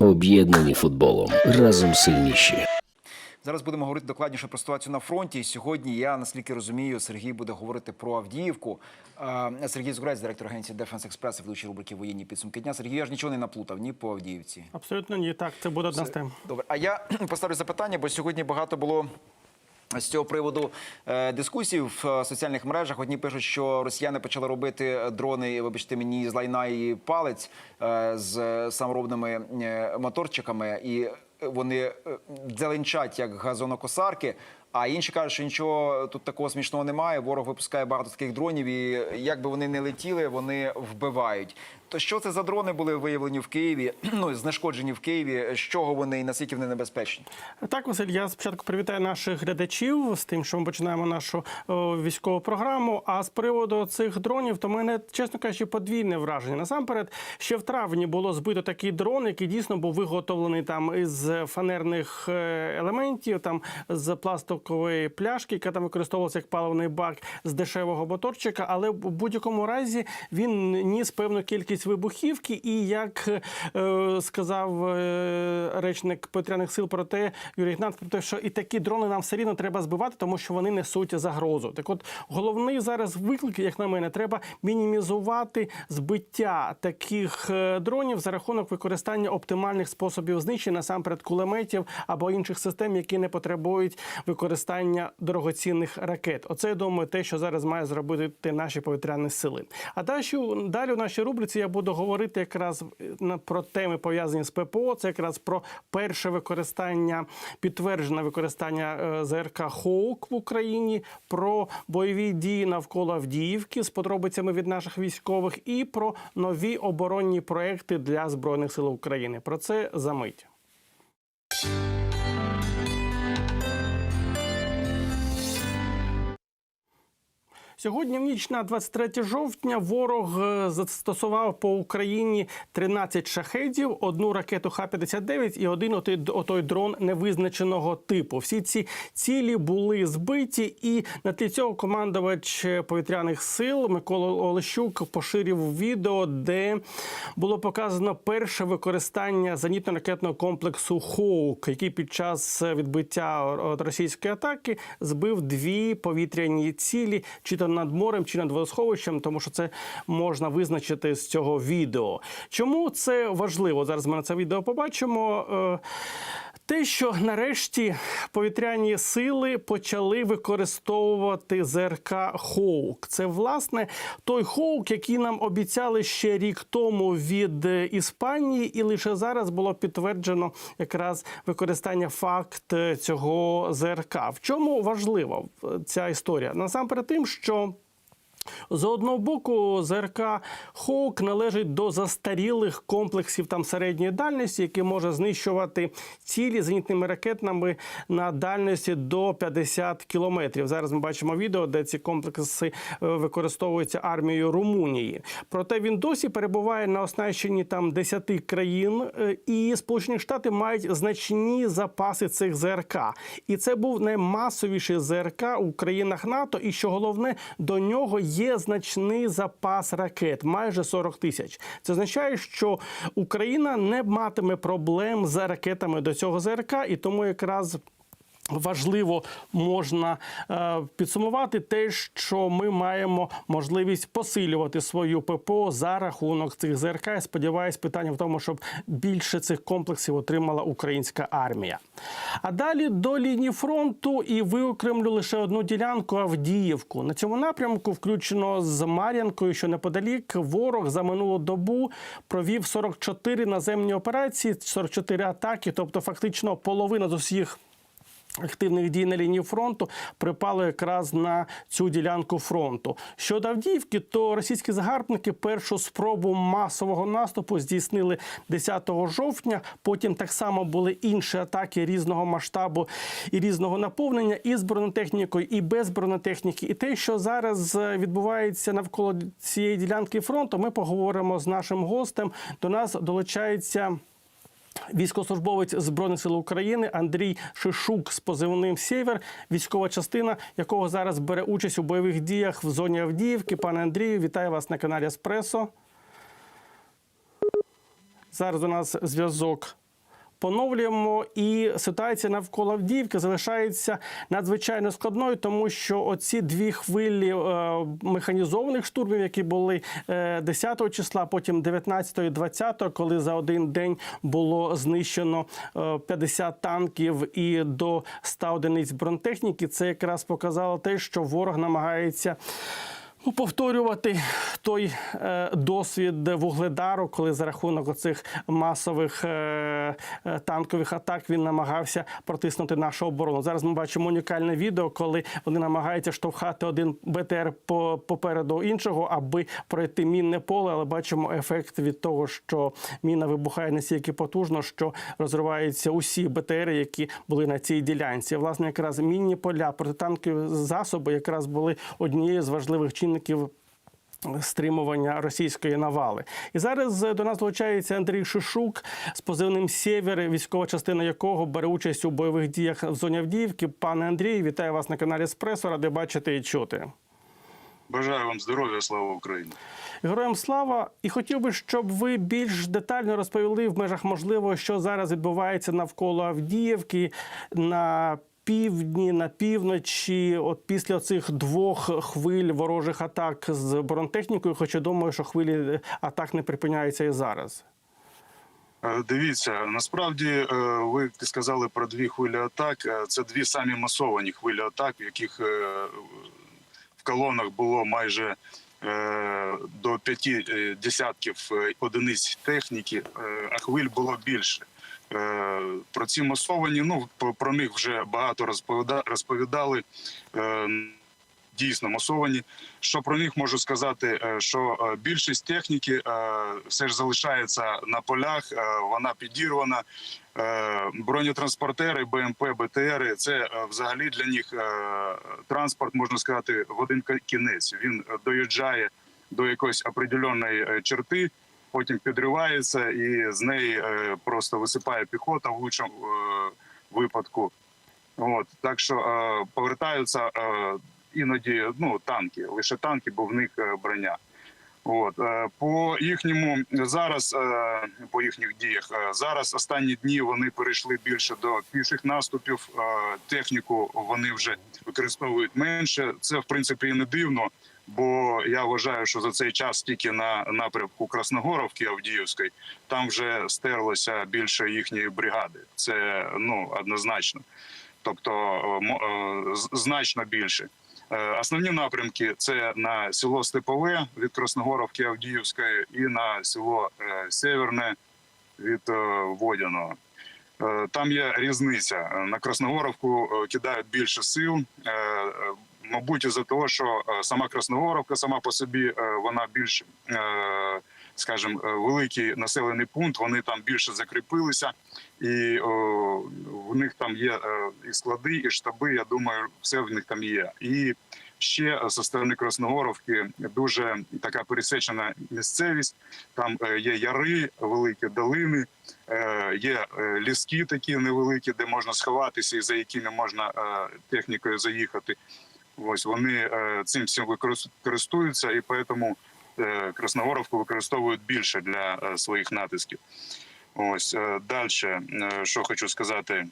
Об'єднані футболом. Разом сильніші. Зараз будемо говорити докладніше про ситуацію на фронті. Сьогодні я наскільки розумію, Сергій буде говорити про Авдіївку. Сергій Згурець, директор агенції Дефенс Express, ведучий рубрики Воєнні підсумки дня. Сергій, я ж нічого не наплутав ні по Авдіївці. Абсолютно ні. Так, це буде одна з тем. Добре, а я поставлю запитання, бо сьогодні багато було. З цього приводу е, дискусій в е, соціальних мережах одні пишуть, що росіяни почали робити дрони, вибачте мені, з лайна і палець е, з саморобними е, моторчиками, і вони е, дзеленчать як газонокосарки. А інші кажуть, що нічого тут такого смішного немає. Ворог випускає багато таких дронів, і як би вони не летіли, вони вбивають. То що це за дрони були виявлені в Києві? Ну знешкоджені в Києві. З чого вони і наскільки вони небезпечні? Так, Василь, я спочатку привітаю наших глядачів з тим, що ми починаємо нашу о, військову програму. А з приводу цих дронів, то мене, чесно кажучи, подвійне враження. Насамперед, ще в травні було збито такий дрон, який дійсно був виготовлений там із фанерних е, елементів, там з пластикової пляшки, яка там використовувалася як паливний бак з дешевого моторчика. Але в будь-якому разі він ніс певну кількість вибухівки, і як е, сказав е, речник повітряних сил про те, Юрій Ігнат, про те, що і такі дрони нам все рівно треба збивати, тому що вони несуть загрозу. Так, от головний зараз виклик, як на мене, треба мінімізувати збиття таких е, дронів за рахунок використання оптимальних способів знищення, насамперед кулеметів або інших систем, які не потребують використання дорогоцінних ракет. Оце я думаю, те, що зараз має зробити наші повітряні сили. А далі, далі у нашій рубриці я буду говорити якраз на- про теми пов'язані з ППО. Це якраз про перше використання, підтверджене використання е, ЗРК Хоук в Україні, про бойові дії навколо Авдіївки з подробицями від наших військових, і про нові оборонні проекти для збройних сил України. Про це за мить. Сьогодні в ніч на 23 жовтня ворог е, застосував по Україні 13 шахедів, одну ракету Х-59 і один отой, дрон невизначеного типу. Всі ці цілі були збиті, і на тлі цього командувач повітряних сил Микола Олещук поширив відео, де було показано перше використання зенітно-ракетного комплексу Хоук, який під час відбиття російської атаки збив дві повітряні цілі, чи то над морем, чи над водосховищем, тому що це можна визначити з цього відео. Чому це важливо? Зараз ми на це відео побачимо. Те, що нарешті повітряні сили почали використовувати ЗРК Хоук. Це власне той Хоук, який нам обіцяли ще рік тому від Іспанії, і лише зараз було підтверджено якраз використання факт цього ЗРК. В чому важлива ця історія? Насамперед тим, що з одного боку, ЗРК Хоук належить до застарілих комплексів там середньої дальності, які може знищувати цілі зенітними ракетами на дальності до 50 кілометрів. Зараз ми бачимо відео, де ці комплекси е, використовуються армією Румунії. Проте він досі перебуває на оснащенні там 10 країн, е, і Сполучені Штати мають значні запаси цих ЗРК. І це був наймасовіший ЗРК у країнах НАТО. І що головне, до нього є значний запас ракет, майже 40 тисяч. Це означає, що Україна не матиме проблем з ракетами до цього ЗРК, і тому якраз. Важливо можна е, підсумувати те, що ми маємо можливість посилювати свою ППО за рахунок цих ЗРК. Я сподіваюся, питання в тому, щоб більше цих комплексів отримала українська армія. А далі до лінії фронту і виокремлю лише одну ділянку Авдіївку. На цьому напрямку, включено з Мар'янкою, що неподалік, ворог за минулу добу провів 44 наземні операції, 44 атаки, тобто фактично половина з усіх. Активних дій на лінії фронту припало якраз на цю ділянку фронту. Щодо Авдіївки, то російські загарбники першу спробу масового наступу здійснили 10 жовтня. Потім так само були інші атаки різного масштабу і різного наповнення, і з бронетехнікою, і без бронетехніки. І те, що зараз е, відбувається навколо цієї ділянки фронту, ми поговоримо з нашим гостем. До нас долучається. Військовослужбовець Збройних сил України Андрій Шишук з позивним Сєвер, військова частина, якого зараз бере участь у бойових діях в зоні Авдіївки. Пане Андрію, вітаю вас на каналі Еспресо. Зараз у нас зв'язок поновлюємо. І ситуація навколо Авдіївки залишається надзвичайно складною, тому що оці дві хвилі е, механізованих штурмів, які були е, 10 числа, потім 19 і 20, коли за один день було знищено е, 50 танків і до 100 одиниць бронетехніки, це якраз показало те, що ворог намагається. Ну, повторювати той е, досвід вугледару, коли за рахунок цих масових е, е, танкових атак він намагався протиснути нашу оборону. Зараз ми бачимо унікальне відео, коли вони намагаються штовхати один БТР по, попереду іншого, аби пройти мінне поле. Але бачимо ефект від того, що міна вибухає настільки потужно, що розриваються усі БТРи, які були на цій ділянці. Власне, якраз мінні поля, протитанкові засоби якраз були однією з важливих чинників стримування російської навали. І зараз е, до нас долучається Андрій Шишук з позивним Сєвєр, військова частина якого бере участь у бойових діях в зоні Авдіївки. Пане Андрій, вітаю вас на каналі Еспресо. Ради бачити і чути. Бажаю вам здоров'я, слава Україні. Героям слава! І хотів би, щоб ви більш детально розповіли в межах можливого, що зараз відбувається навколо Авдіївки на півдні, на півночі. От після цих двох хвиль ворожих атак з бронетехнікою, хоча думаю, що хвилі атак не припиняються і зараз. Е, Дивіться, насправді е, ви сказали про дві хвилі атак. Е, Це дві самі масовані хвилі атак, в яких е, в колонах було майже е, до п'яти е, десятків е, одиниць техніки, е, а хвиль було більше. Е, Про ці масовані, ну про- них вже багато розповіда- розповідали. Е, Дійсно масовані. Що про них можу сказати? е, Що більшість техніки все ж залишається на полях, вона підірвана. Бронетранспортери, БМП, БТРи це взагалі для них транспорт, можна сказати, в один кінець. Він доїжджає до якоїсь определеної черти, потім підривається, і з неї е, просто висипає піхота в лучшому е, випадку. От так що е, повертаються іноді ну танки, лише танки, бо в них броня. От по їхньому зараз, по їхніх діях, зараз останні дні вони перейшли більше до піших наступів. Техніку вони вже використовують менше. Це в принципі і не дивно. Бо я вважаю, що за цей час тільки на напрямку Красногоровки Авдіївської там вже стерлося більше їхньої бригади. Це ну однозначно тобто значно більше. Е, Основні напрямки це на село Степове від Красногоровки Авдіївської і на село е, Северне від е, Водяного. Там є різниця. На Красногоровку кидають більше сил. Мабуть, із-за того, що е, сама Красногоровка сама по собі е, вона більш, е, скажімо, великий населений пункт. Вони там більше закріпилися, і в них там є і склади, і штаби. Я думаю, все в них там є. І ще зі сторони Красногоровки дуже така пересечена місцевість. Там є яри, великі долини, є ліски такі невеликі, де можна сховатися і за якими можна технікою заїхати. Ось вони е, цим всім використовуються, і тому е, Красногоровку використовують більше для е, своїх натисків. Ось далі, що хочу сказати.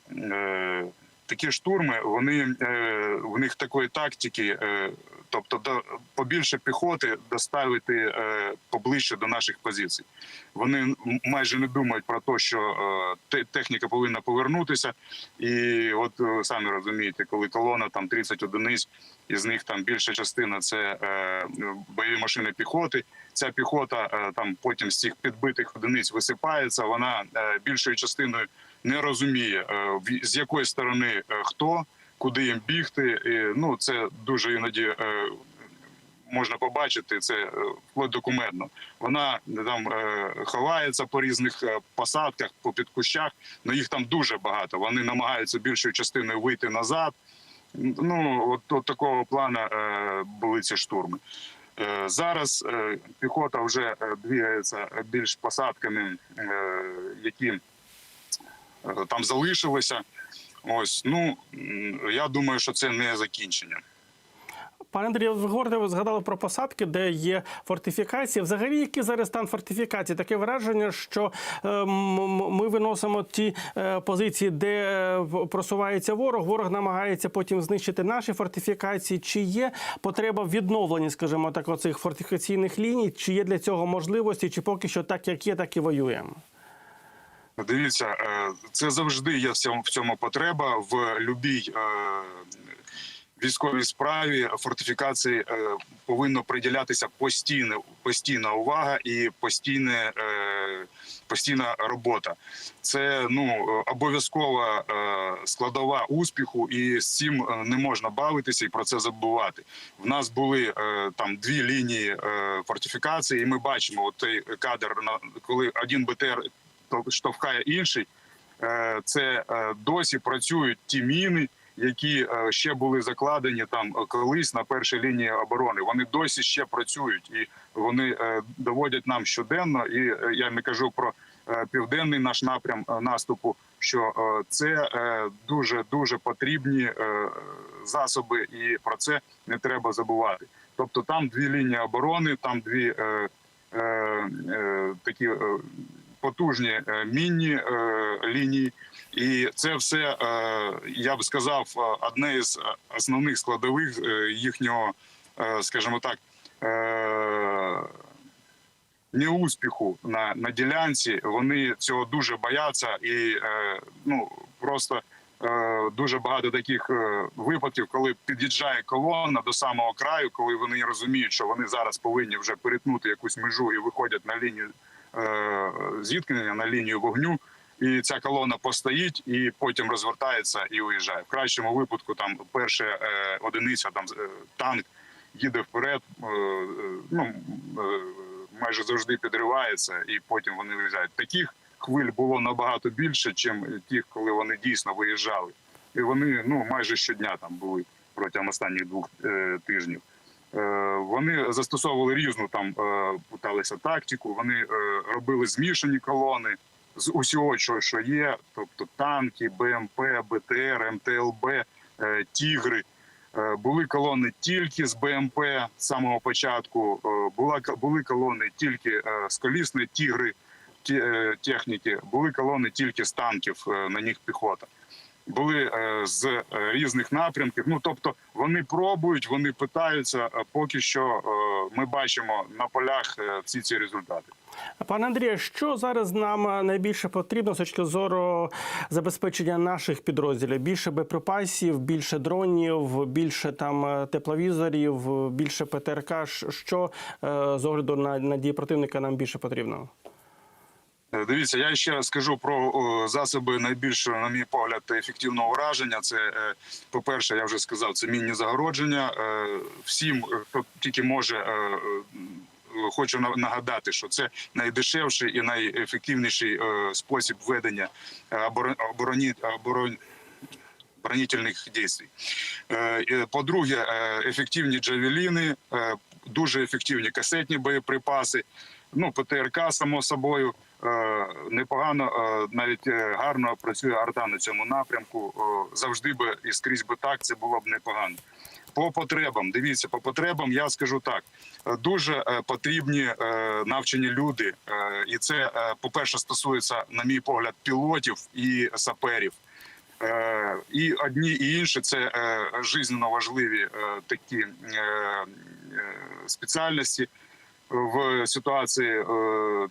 Такі штурми, вони в них такої тактики, тобто до побільше піхоти доставити е, поближче до наших позицій. Вони майже не думають про те, що е, техніка повинна повернутися. І от е, самі розумієте, коли колона там 30 одиниць, із них там більша частина це е, бойові машини піхоти. Ця піхота е, там потім з цих підбитих одиниць висипається. Вона е, більшою частиною не розуміє, е, з якої сторони е, хто, куди їм бігти. І, ну це дуже іноді. е, Можна побачити це е, вплоть документно. Вона е, там ховається по різних посадках, по підкущах. але їх там дуже багато. Вони намагаються більшою частиною вийти назад. Ну от, от такого плану були ці штурми. Зараз піхота вже двигається більш посадками, які там залишилися. Ось ну я думаю, що це не закінчення. Пане Андрію, ви говорите, ви згадали про посадки, де є фортифікації. Взагалі, який зараз стан фортифікації? Таке враження, що е, ми виносимо ті е, позиції, де е, просувається ворог. Ворог намагається потім знищити наші фортифікації. Чи є потреба в відновленні, скажімо так, оцих фортифікаційних ліній? Чи є для цього можливості, чи поки що так, як є, так і воюємо? Дивіться, е, це завжди є в цьому, потреба в любій е, військовій справі. Фортифікації е, повинно приділятися постійна, постійна увага і постійне, постійна робота. Це ну обов'язкова складова успіху, і з цим не можна бавитися і про це забувати. В нас були там дві лінії фортифікації, і ми бачимо от той кадр коли один БТР штовхає інший. Е, Це е, досі працюють ті міни, які е, ще були закладені там колись на першій лінії оборони. Вони досі ще працюють і вони доводять нам щоденно. І я не кажу про південний наш напрям наступу. Що це дуже дуже потрібні засоби, і про це не треба забувати. Тобто, там дві лінії оборони, там дві е, е, такі потужні е, мінні е, лінії, і це все е, я б сказав одне із основних складових їхнього, скажімо так. Неуспіху на, на ділянці вони цього дуже бояться, і ну просто дуже багато таких випадків, коли під'їжджає колона до самого краю, коли вони розуміють, що вони зараз повинні вже перетнути якусь межу і виходять на лінію зіткнення, на лінію вогню. І ця колона постоїть, і потім розвертається і уїжджає. В кращому випадку там перша е, одиниця, там е, танк їде вперед. Е, е, ну е, майже завжди підривається, і потім вони виїжджають. Таких хвиль було набагато більше, ніж тих, коли вони дійсно виїжджали. І вони ну майже щодня там були протягом останніх двох е, тижнів. Е, вони застосовували різну там, е, питалися тактику. Вони е, робили змішані колони з усього, що, є, тобто танки, БМП, БТР, МТЛБ, Тігри. Були колони тільки з БМП з самого початку. Була були колони тільки з колісної тігри техніки. Були колони тільки з танків на них піхота. Були е, з е, різних напрямків. Ну тобто вони пробують, вони питаються. А поки що е, ми бачимо на полях е, всі ці результати. Пане Андрію, що зараз нам найбільше потрібно з точки зору забезпечення наших підрозділів? Більше боєприпасів, більше дронів, більше там е, тепловізорів, більше ПТРК. Що е, з огляду на, на дії противника нам більше потрібно? Е, Дивіться, я ще раз скажу про засоби найбільшого, на мій погляд, ефективного ураження. Це, е, по-перше, я вже сказав, це мінні загородження. Е, Всім, хто тільки може, хочу на- нагадати, що це найдешевший і найефективніший спосіб ведення оборо- обороні оборон. оборонительних дій. По-друге, ефективні джавеліни, дуже ефективні касетні боєприпаси. Ну, ПТРК, само собою, е, непогано, е, навіть е, гарно працює арта на цьому напрямку. Завжди би і скрізь би так, це було б непогано. По потребам, дивіться, по потребам я скажу так: дуже потрібні навчені люди, і це, по-перше, стосується, на мій погляд, пілотів і саперів. І одні і інші це жизненно важливі такі спеціальності. В ситуації е,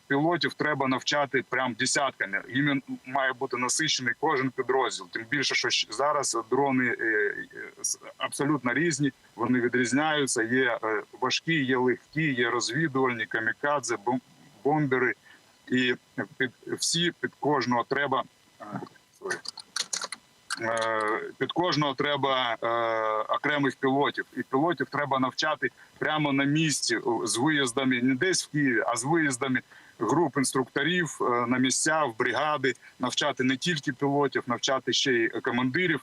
пілотів треба навчати прям десятками. Їм має бути насичений кожен підрозділ. Тим більше, що зараз дрони е, е, абсолютно різні. Вони відрізняються. Є важкі, є легкі, є розвідувальні, камікадзе, бомбери. І під всі під кожного треба. Е, під кожного треба е, окремих пілотів, і пілотів треба навчати прямо на місці з виїздами не десь в Києві, а з виїздами груп інструкторів е, на місця, в бригади, навчати не тільки пілотів, навчати ще й командирів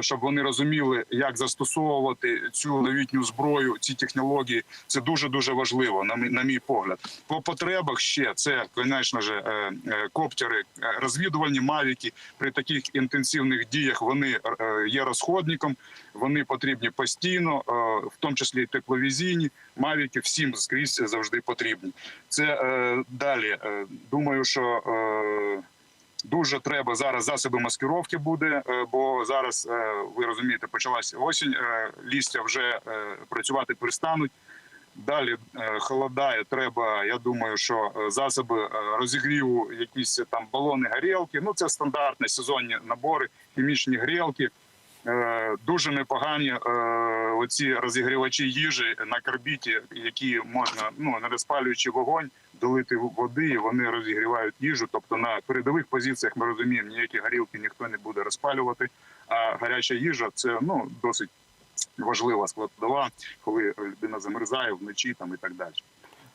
щоб вони розуміли, як застосовувати цю новітню зброю, ці технології. Це дуже дуже важливо, на мій, на мій погляд. По потребах ще це, звісно ж, е, е, коптери, е, розвідувальні мавіки. При таких інтенсивних діях вони е, є розходником, вони потрібні постійно, е, в тому числі і тепловізійні. Мавіки всім скрізь завжди потрібні. Це е, далі. Е, думаю, що е, дуже треба зараз засоби маскировки буде, е, бо зараз е, ви розумієте, почалась осінь, е, лістя вже працювати перестануть. Далі холодає. Треба. Я думаю, що засоби розігріву, якісь там балони, горілки. Ну це стандартні сезонні набори, хімічні грілки. Дуже непогані оці розігрівачі їжі на карбіті, які можна ну не розпалюючи вогонь, долити води, і вони розігрівають їжу. Тобто на передових позиціях ми розуміємо, ніякі горілки ніхто не буде розпалювати. А гаряча їжа це ну досить важлива складова, коли людина замерзає вночі там і так далі.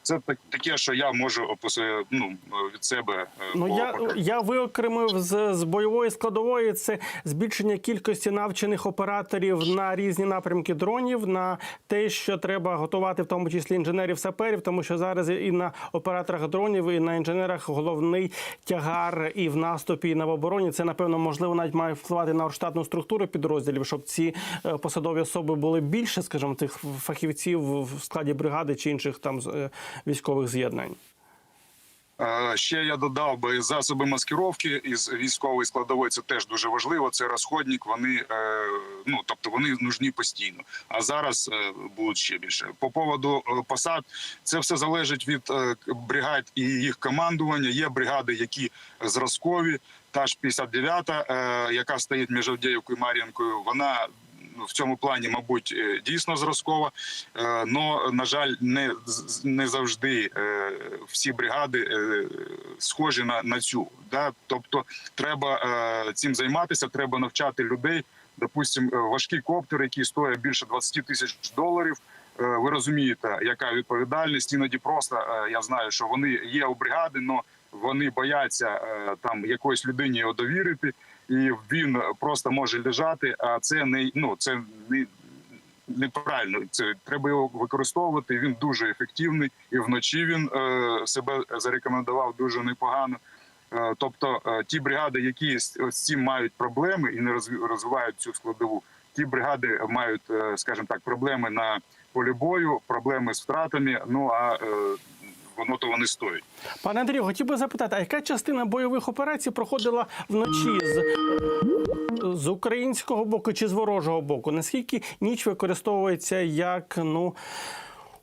Це так, таке, що я можу описати ну, від себе. е, Ну я, я виокремив з, з бойової складової це збільшення кількості навчених операторів на різні напрямки дронів, на те, що треба готувати, в тому числі інженерів саперів, тому що зараз і на операторах дронів, і на інженерах головний тягар і в наступі, і на обороні. Це напевно можливо навіть має впливати на штатну структуру підрозділів, щоб ці е, посадові особи були більше, скажімо, тих фахівців в складі бригади чи інших там е, військових з'єднань. Ще я додав би засоби маскировки із військової складової. Це теж дуже важливо. Це розходник. Вони е, ну тобто вони нужні постійно. А зараз е, будуть ще більше. По поводу е, посад, це все залежить від бригад і їх командування. Є бригади, які зразкові. Та ж 59-та, е, яка стоїть між Авдіївкою і Мар'їнкою, вона в цьому плані, мабуть, е, дійсно зразкова. Е, Но на жаль, не не завжди е, всі бригади схожі на, на цю. Да? Тобто, треба цим займатися, треба навчати людей. Допустим, важкі коптери, які стоять більше 20 тисяч доларів. Ви розумієте, яка відповідальність іноді просто я знаю, що вони є у бригади, але вони бояться там якоїсь людині довірити, і він просто може лежати. А це не ну це не неправильно. Це треба його використовувати. Він дуже ефективний, і вночі він е, себе зарекомендував дуже непогано. Е, тобто, е, ті бригади, які з, цим мають проблеми і не розв- розвивають цю складову, ті бригади мають, е, скажімо так, проблеми на полі бою, проблеми з втратами. Ну а е, воно того не стоїть. Пане Андрію, хотів би запитати, а яка частина бойових операцій проходила вночі з, з українського боку чи з ворожого боку? Наскільки ніч використовується як ну,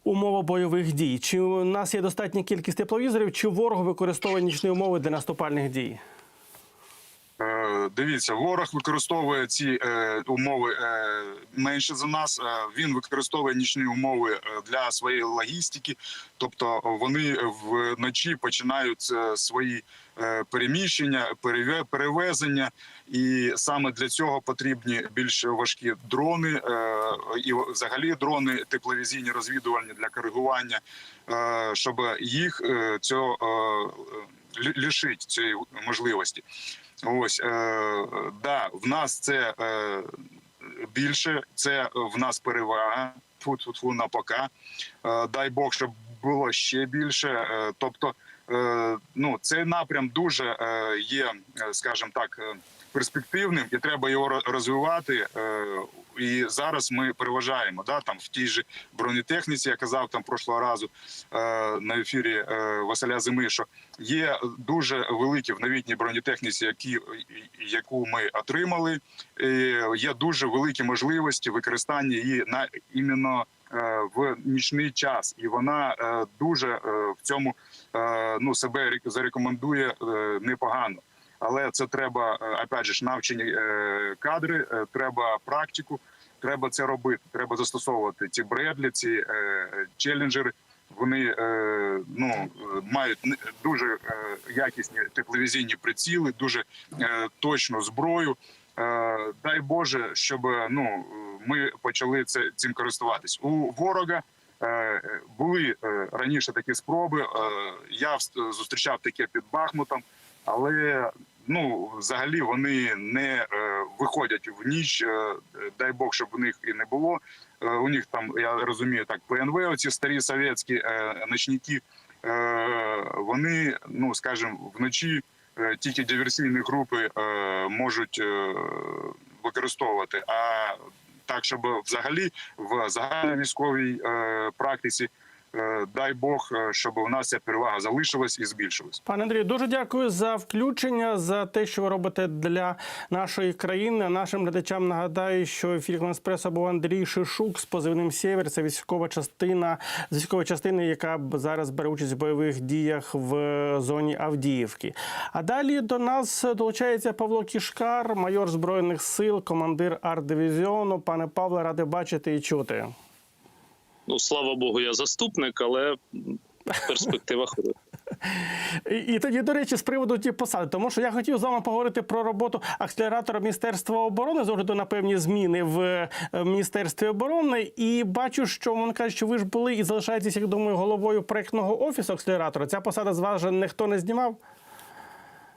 умова бойових дій? Чи у нас є достатня кількість тепловізорів, чи ворог використовує нічні умови для наступальних дій? Дивіться, ворог використовує ці е, умови е, менше за нас. Е, він використовує нічні умови для своєї логістики, тобто вони вночі починають свої переміщення, переве- перевезення, і саме для цього потрібні більш важкі дрони і взагалі дрони тепловізійні розвідувальні для коригування, щоб їх цього лі- лишить цієї можливості. Ось е, да, в нас це е, більше, це в нас перевага. Фу-фу-фу на пока. Е, дай Бог, щоб було ще більше. Е, тобто, ну цей напрям дуже е, є, е, скажімо так, е, перспективним, і треба його розвивати. Е, і зараз ми переважаємо да там в тій же бронетехніці. Я казав там прошлого разу е, на ефірі е, Василя Зими, що є дуже великі в новітній бронетехніці, які яку ми отримали. Е, є дуже великі можливості використання її на іменно е, в нічний час, і вона е, дуже е, в цьому е, ну себе рек- зарекомендує е, непогано. Але це треба е, опять ж навчені е, кадри, е, треба практику. Треба це робити. Треба застосовувати ці бредлі, ці е, челенджери. Вони е, ну е, мають дуже е, якісні тепловізійні приціли, дуже е, точну зброю. Е, дай Боже, щоб ну ми почали це цим користуватись. У ворога е, були е, раніше такі спроби. Я зустрічав таке під Бахмутом, але ну взагалі вони не виходять в ніч. дай Бог, щоб у них і не було. У них там я розумію так, ПНВ, оці старі совєтські ночники. Вони, ну скажімо, вночі тільки диверсійні групи е, можуть е, використовувати. А так, щоб взагалі в загальновійськовій е, практиці, е, дай Бог, е, щоб у нас ця перевага залишилась і збільшилась. Пане Андрію, дуже дякую за включення, за те, що ви робите для нашої країни. Нашим глядачам нагадаю, що в ефірі «Еспресо» був Андрій Шишук з позивним Сєвєр. Це військова частина з військової частини, яка зараз бере участь в бойових діях в зоні Авдіївки. А далі до нас долучається Павло Кішкар, майор збройних сил, командир арт-дивізіону. Пане Павле, радий бачити і чути. Ну, слава Богу, я заступник, але перспектива хороша. І, і тоді, до речі, з приводу ті посади, тому що я хотів з вами поговорити про роботу акселератора Міністерства оборони з огляду на певні зміни в е, Міністерстві оборони. І бачу, що вони кажуть, що ви ж були і залишаєтесь, як думаю, головою проектного офісу акселератора. Ця посада з вас же ніхто не знімав.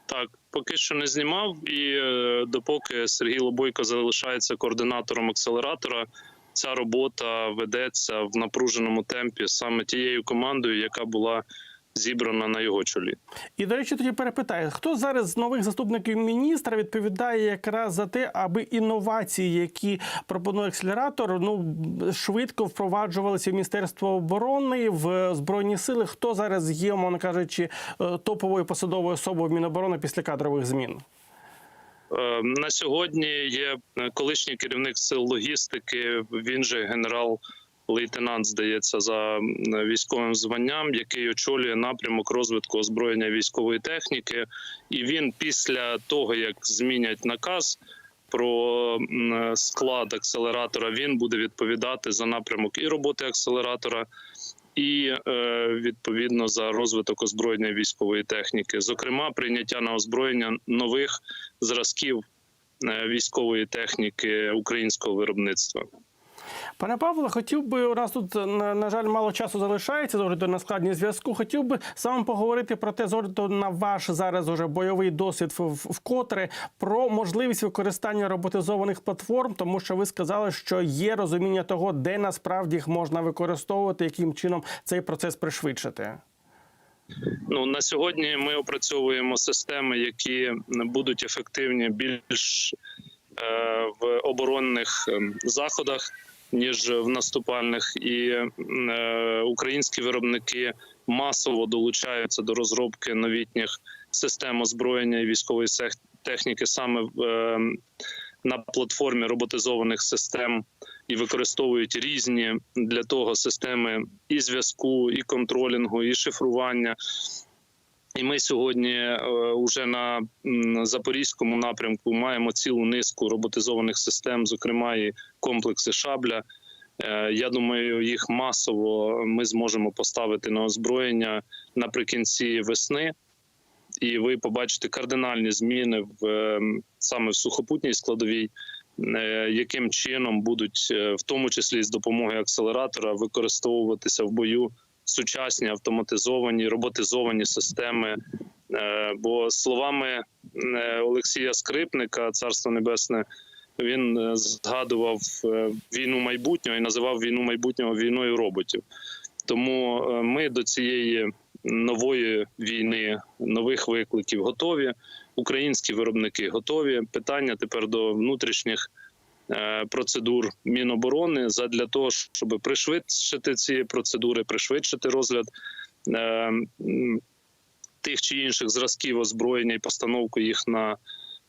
Так, поки що не знімав, і е, допоки Сергій Лобойко залишається координатором акселератора, ця робота ведеться в напруженому темпі саме тією командою, яка була зібрана на його чолі. І, до речі, тоді перепитаю, хто зараз з нових заступників міністра відповідає якраз за те, аби інновації, які пропонує акселератор, ну швидко впроваджувалися в Міністерство оборони в збройні сили. Хто зараз є, мовно кажучи, е, топовою посадовою особою Міноборони після кадрових змін? Е, На сьогодні є е, колишній керівник сил логістики. Він же генерал. Лейтенант здається за військовим званням, який очолює напрямок розвитку озброєння військової техніки, і він після того як змінять наказ про склад акселератора, він буде відповідати за напрямок і роботи акселератора, і е, відповідно за розвиток озброєння військової техніки, зокрема прийняття на озброєння нових зразків е, військової техніки українського виробництва. Пане Павло, хотів би у нас тут на, на жаль мало часу залишається з огляду на складність зв'язку. Хотів би вами поговорити про те, з огляду на ваш зараз уже бойовий досвід вкотре про можливість використання роботизованих платформ, тому що ви сказали, що є розуміння того, де насправді їх можна використовувати, яким чином цей процес пришвидшити. Ну на сьогодні ми опрацьовуємо системи, які будуть ефективні більш е, в оборонних ем, заходах ніж в наступальних, і е, українські виробники масово долучаються до розробки новітніх систем озброєння і військової техніки саме в, е, на платформі роботизованих систем і використовують різні для того системи і зв'язку, і контролінгу, і шифрування. І ми сьогодні вже на запорізькому напрямку маємо цілу низку роботизованих систем, зокрема і комплекси шабля. Е, Я думаю, їх масово ми зможемо поставити на озброєння наприкінці весни, і ви побачите кардинальні зміни в е, саме в сухопутній складовій, е, яким чином будуть, е, в тому числі з допомогою акселератора, використовуватися в бою сучасні автоматизовані роботизовані системи. Е, Бо словами Олексія Скрипника, царство небесне, він згадував війну майбутнього і називав війну майбутнього війною роботів. Тому ми до цієї нової війни, нових викликів готові. Українські виробники готові. Питання тепер до внутрішніх е, процедур Міноборони задля того, щоб пришвидшити ці процедури, пришвидшити розгляд е, тих чи інших зразків озброєння і постановку їх на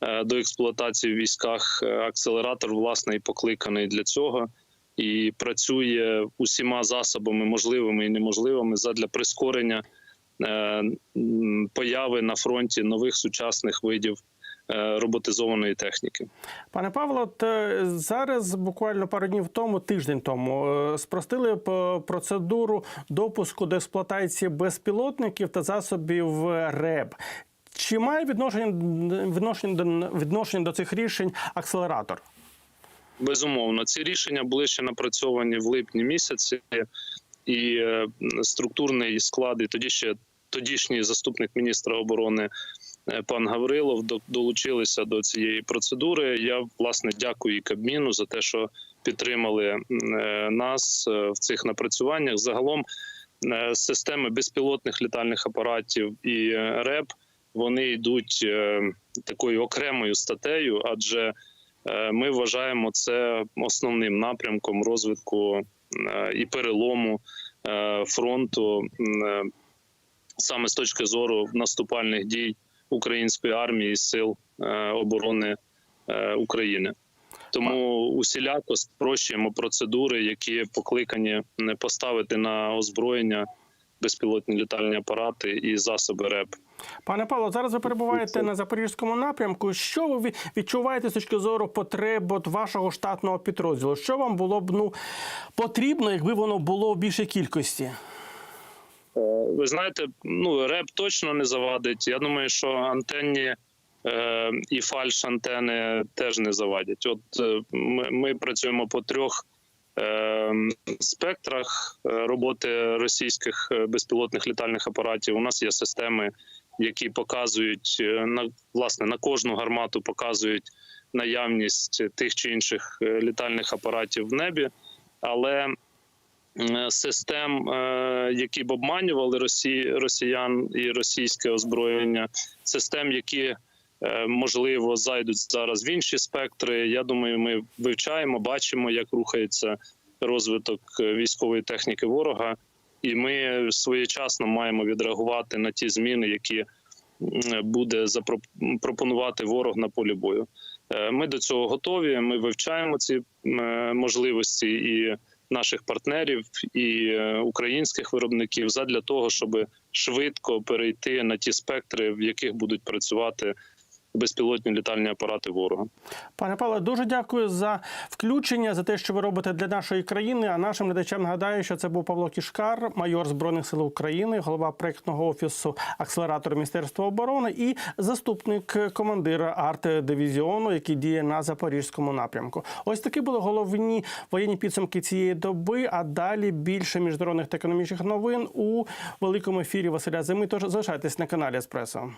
е, до експлуатації в військах. Акселератор власне і покликаний для цього. І працює усіма засобами можливими і неможливими задля прискорення появи на фронті нових сучасних видів е, роботизованої техніки. Пане Павло, от, е, зараз буквально пару днів тому, тиждень тому, е, спростили процедуру допуску до експлуатації безпілотників та засобів е, РЕБ. Чи має відношення, відношення, до, відношення до цих рішень акселератор? Безумовно, ці рішення були ще напрацьовані в липні місяці, і е, структурний склад, і тоді ще тодішній заступник міністра оборони е, пан Гаврилов долучилися до цієї процедури. Я власне дякую Кабміну за те, що підтримали е, нас е, в цих напрацюваннях. Загалом системи безпілотних літальних апаратів і РЕП вони йдуть такою окремою статтею, адже ми вважаємо це основним напрямком розвитку і перелому фронту саме з точки зору наступальних дій української армії і сил е, оборони е, України. Тому усіляко спрощуємо процедури, які покликані не поставити на озброєння безпілотні літальні апарати і засоби РЕП. Пане Павло, зараз ви перебуваєте на запорізькому напрямку. Що ви відчуваєте з точки зору потреб от вашого штатного підрозділу? Що вам було б ну потрібно, якби воно було в більшій кількості? Е, Ви знаєте, ну реп точно не завадить. Я думаю, що антенні е, і фальш антени теж не завадять. От е, ми, ми працюємо по трьох е, спектрах е, роботи російських е, безпілотних літальних апаратів. У нас є системи, які показують на власне на кожну гармату показують наявність тих чи інших літальних апаратів в небі, але систем, е, які б обманювали Росі... росіян і російське озброєння, систем, які е, можливо зайдуть зараз в інші спектри. Я думаю, ми вивчаємо, бачимо, як рухається розвиток е, військової техніки ворога, і ми своєчасно маємо відреагувати на ті зміни, які буде запропонувати ворог на полі бою. Е, Ми до цього готові. Ми вивчаємо ці можливості і наших партнерів і е, українських виробників задля того, щоб швидко перейти на ті спектри, в яких будуть працювати безпілотні літальні апарати ворога. Пане Павло, дуже дякую за включення, за те, що ви робите для нашої країни. А нашим глядачам нагадаю, що це був Павло Кішкар, майор збройних сил України, голова проєктного офісу акселератор Міністерства оборони і заступник командира арт-дивізіону, який діє на запорізькому напрямку. Ось такі були головні воєнні підсумки цієї доби. А далі більше міжнародних та економічних новин у великому ефірі Василя Зими. Тож залишайтесь на каналі Еспресо.